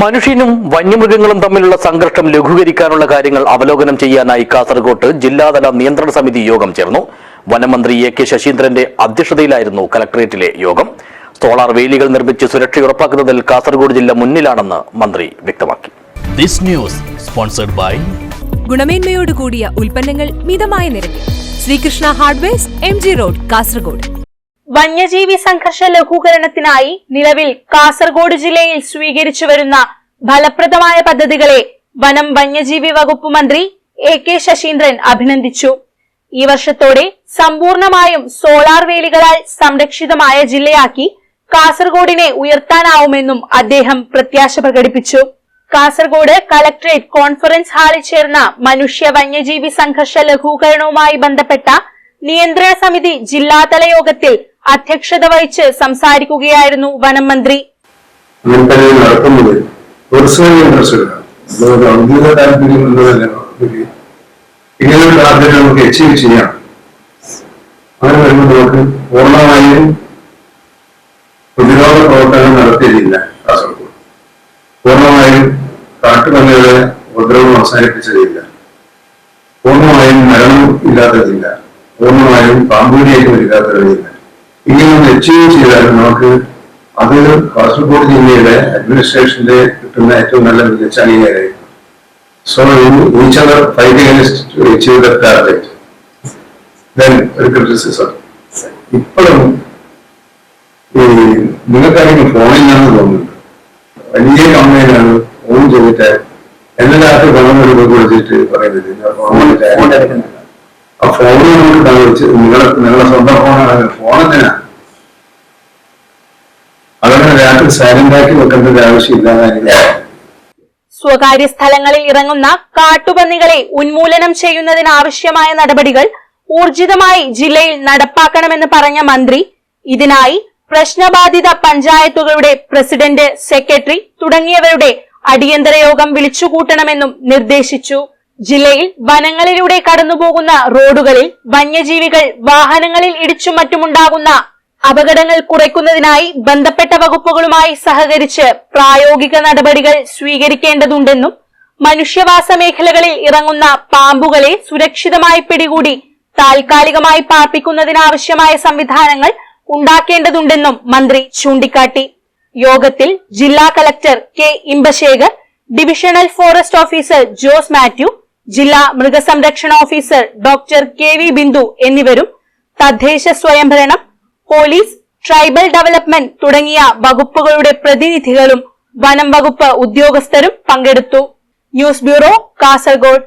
മനുഷ്യനും വന്യമൃഗങ്ങളും തമ്മിലുള്ള സംഘർഷം ലഘൂകരിക്കാനുള്ള കാര്യങ്ങൾ അവലോകനം ചെയ്യാനായി കാസർകോട്ട് ജില്ലാതല നിയന്ത്രണ സമിതി യോഗം ചേർന്നു. വനമന്ത്രി എ കെ ശശീന്ദ്രന്റെ അധ്യക്ഷതയിലായിരുന്നു കലക്ടറേറ്റിലെ യോഗം. സോളാർ വേലികൾ നിർമ്മിച്ച് സുരക്ഷ ഉറപ്പാക്കുന്നതിൽ കാസർഗോഡ് ജില്ല മുന്നിലാണെന്ന് മന്ത്രി വ്യക്തമാക്കി. This news sponsored by ഗുണമേന്മയോട് കൂടിയ ഉൽപ്പന്നങ്ങൾ മിതമായ നിരക്കിൽ. Sreekrishna hardware M G road Kasaragod. വന്യജീവി സംഘർഷ ലഘൂകരണത്തിനായി നിലവിൽ കാസർഗോഡ് ജില്ലയിൽ സ്വീകരിച്ചു വരുന്ന ഫലപ്രദമായ പദ്ധതികളെ വനം വന്യജീവി വകുപ്പ് മന്ത്രി എ കെ ശശീന്ദ്രൻ അഭിനന്ദിച്ചു. ഈ വർഷത്തോടെ സമ്പൂർണമായും സോളാർ വേലികളാൽ സംരക്ഷിതമായ ജില്ലയാക്കി കാസർഗോഡിനെ ഉയർത്താനാവുമെന്നും അദ്ദേഹം പ്രത്യാശ പ്രകടിപ്പിച്ചു. കാസർഗോഡ് കളക്ടറേറ്റ് കോൺഫറൻസ് ഹാളിൽ ചേർന്ന മനുഷ്യ വന്യജീവി സംഘർഷ ലഘൂകരണവുമായി ബന്ധപ്പെട്ട നിയന്ത്രണ സമിതി ജില്ലാതല യോഗത്തിൽ അധ്യക്ഷത വഹിച്ച് സംസാരിക്കുകയായിരുന്നു വനം മന്ത്രി. ചെയ്യാം. പ്രതിരോധ പ്രവർത്തനം നടത്തിയിട്ടില്ല കാസർഗോഡ്. പൂർണമായും കാട്ടുപന്നികളെ ഉപദ്രവം അവസാനിപ്പിച്ചതില്ല. പൂർണമായും മരണം ഇല്ലാത്തതില്ല. പൂർണമായും പാമ്പുകടിയേറ്റം ഇല്ലാത്തതില്ല ഇനി ഒന്ന് അച്ചീവ് ചെയ്താൽ നമുക്ക് അത് കാസർഗോഡ് ജില്ലയുടെ അഡ്മിനിസ്ട്രേഷന്റെ കിട്ടുന്ന ഏറ്റവും നല്ല മികച്ച അംഗീകാരമായിരിക്കും so each other fight against achieve the ഒരു ക്രിറ്റിസിസം ഇപ്പോഴും ഈ നിങ്ങൾക്കാണെങ്കിൽ ഫോണിലാണെന്ന് തോന്നുന്നുണ്ട്. വലിയ കമ്പനിയിലാണ് ഫോൺ ചെയ്തിട്ട് എല്ലാവർക്കും പണം കൊടുത്തിട്ട് പറയുന്നത്. ആ ഫോണിൽ നമുക്ക് നിങ്ങളെ നിങ്ങളുടെ സ്വന്തം ഫോണാണ് ഫോൺ എന്തിനാ അതങ്ങനെ രാത്രി സൈലന്റ് ആക്കി വെക്കേണ്ട ഒരു സ്വകാര്യ സ്ഥലങ്ങളിൽ ഇറങ്ങുന്ന കാട്ടുപന്നികളെ ഉന്മൂലനം ചെയ്യുന്നതിനാവശ്യമായ നടപടികൾ ഊർജിതമായി ജില്ലയിൽ നടപ്പാക്കണമെന്ന് പറഞ്ഞ മന്ത്രി ഇതിനായി പ്രശ്നബാധിത പഞ്ചായത്തുകളുടെ പ്രസിഡന്റ് സെക്രട്ടറി തുടങ്ങിയവരുടെ അടിയന്തര യോഗം വിളിച്ചുകൂട്ടണമെന്നും നിർദ്ദേശിച്ചു. ജില്ലയിൽ വനങ്ങളിലൂടെ കടന്നുപോകുന്ന റോഡുകളിൽ വന്യജീവികൾ വാഹനങ്ങളിൽ ഇടിച്ചും മറ്റുമുണ്ടാകുന്ന അപകടങ്ങൾ കുറയ്ക്കുന്നതിനായി ബന്ധപ്പെട്ട വകുപ്പുകളുമായി സഹകരിച്ച് പ്രായോഗിക നടപടികൾ സ്വീകരിക്കേണ്ടതുണ്ടെന്നും മനുഷ്യവാസ മേഖലകളിൽ ഇറങ്ങുന്ന പാമ്പുകളെ സുരക്ഷിതമായി പിടികൂടി താൽക്കാലികമായി പാർപ്പിക്കുന്നതിനാവശ്യമായ സംവിധാനങ്ങൾ ഉണ്ടാക്കേണ്ടതുണ്ടെന്നും മന്ത്രി ചൂണ്ടിക്കാട്ടി. യോഗത്തിൽ ജില്ലാ collector K Inbasekar divisional forest officer Jose Mathew ജില്ലാ മൃഗസംരക്ഷണ officer doctor K V Bindu എന്നിവരും തദ്ദേശ സ്വയംഭരണം പോലീസ് ട്രൈബൽ ഡെവലപ്മെന്റ് തുടങ്ങിയ വകുപ്പുകളുടെ പ്രതിനിധികളും വനം വകുപ്പ് ഉദ്യോഗസ്ഥരും പങ്കെടുത്തു. News bureau Kasaragod.